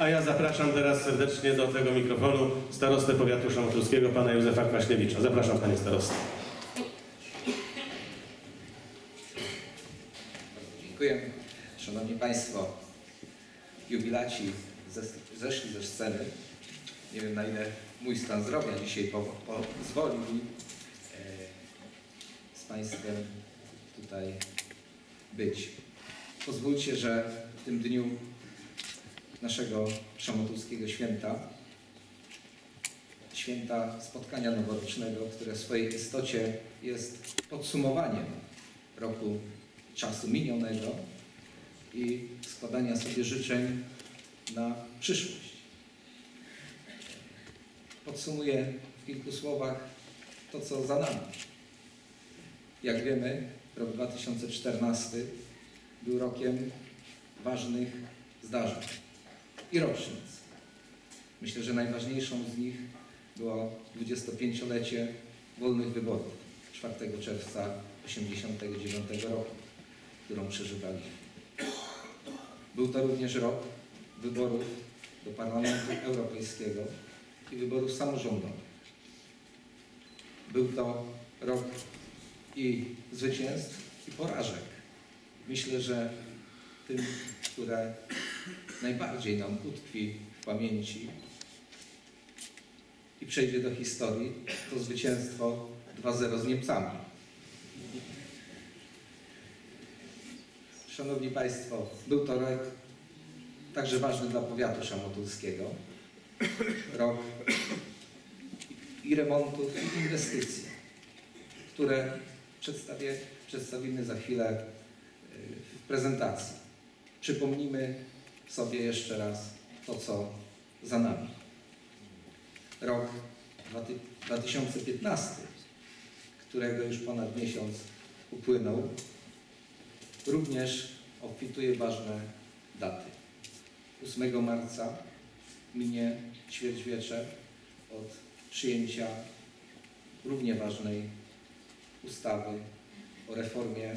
A ja zapraszam teraz serdecznie do tego mikrofonu starostę powiatu szamotulskiego, pana Józefa Kwaśniewicza. Zapraszam panie starosto. Dziękuję. Szanowni Państwo, jubilaci zes- zeszli ze sceny. Nie wiem na ile mój stan zdrowia dzisiaj po, pozwoli mi e, z Państwem tutaj być. Pozwólcie, że w tym dniu naszego szamotulskiego święta, święta spotkania noworocznego, które w swojej istocie jest podsumowaniem roku czasu minionego i składania sobie życzeń na przyszłość. Podsumuję w kilku słowach to, co za nami. Jak wiemy, rok 2014 był rokiem ważnych zdarzeń i rocznic. Myślę, że najważniejszą z nich było 25-lecie wolnych wyborów 4 czerwca 1989 roku, którą przeżywaliśmy. Był to również rok wyborów do Parlamentu Europejskiego i wyborów samorządowych. Był to rok i zwycięstw, i porażek. Myślę, że tym, które najbardziej nam utkwi w pamięci i przejdzie do historii, to zwycięstwo 2-0 z Niemcami. Szanowni Państwo, był to rok także ważny dla powiatu szamotulskiego. Rok i remontów, i inwestycji, które przedstawię, przedstawimy za chwilę y, w prezentacji. Przypomnijmy sobie jeszcze raz to, co za nami. Rok 2015, którego już ponad miesiąc upłynął, również obfituje ważne daty. 8 marca minie ćwierćwiecze od przyjęcia równie ważnej ustawy o reformie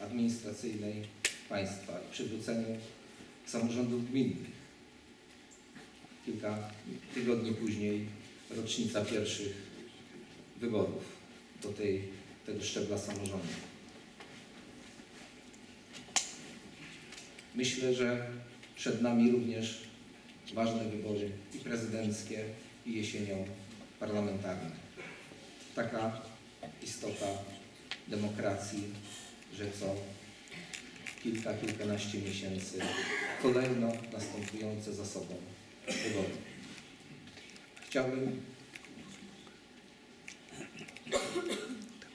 administracyjnej państwa i przywróceniu samorządów gminnych. Kilka tygodni później rocznica pierwszych wyborów do tej, tego szczebla samorządu. Myślę, że przed nami również ważne wybory i prezydenckie, i jesienią parlamentarne. Taka istota demokracji, że co kilka, kilkanaście miesięcy kolejno następujące za sobą wybory. Chciałbym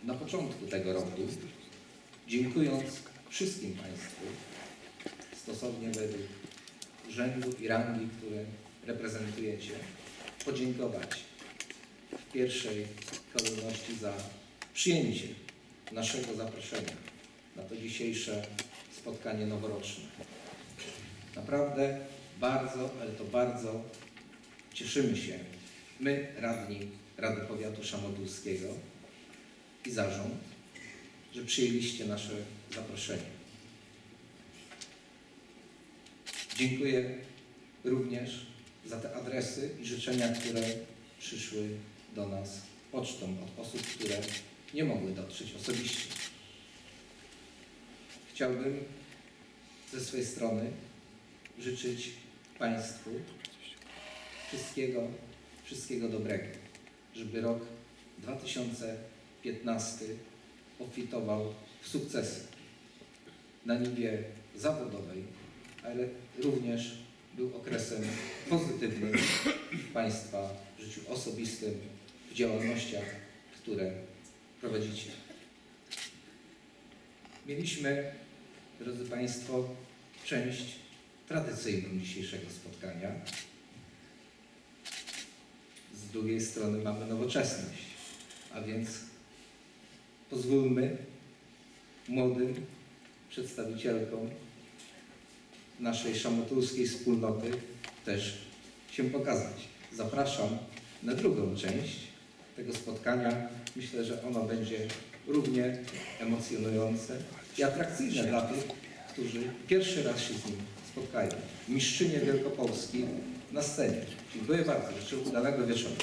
na początku tego roku, dziękując wszystkim Państwu, stosownie według rzędu i rangi, które reprezentujecie, podziękować w pierwszej kolejności za przyjęcie naszego zaproszenia na to dzisiejsze spotkanie noworoczne. Naprawdę bardzo, ale to bardzo cieszymy się, my, radni Rady Powiatu Szamodulskiego i zarząd, że przyjęliście nasze zaproszenie. Dziękuję również za te adresy i życzenia, które przyszły do nas pocztą od osób, które nie mogły dotrzeć osobiście. Chciałbym ze swojej strony życzyć Państwu wszystkiego, wszystkiego dobrego, żeby rok 2015 obfitował w sukcesy na niwie zawodowej, ale również był okresem pozytywnym w Państwa życiu osobistym, w działalnościach, które prowadzicie. Mieliśmy, drodzy Państwo, część tradycyjną dzisiejszego spotkania. Z drugiej strony mamy nowoczesność, a więc pozwólmy młodym przedstawicielkom naszej szamotulskiej wspólnoty też się pokazać. Zapraszam na drugą część tego spotkania. Myślę, że ono będzie równie emocjonujące i atrakcyjne dla tych, którzy pierwszy raz się z nim spotkaniu. Mistrzynie Wielkopolski na scenie. Dziękuję bardzo. Życzę udanego wieczoru.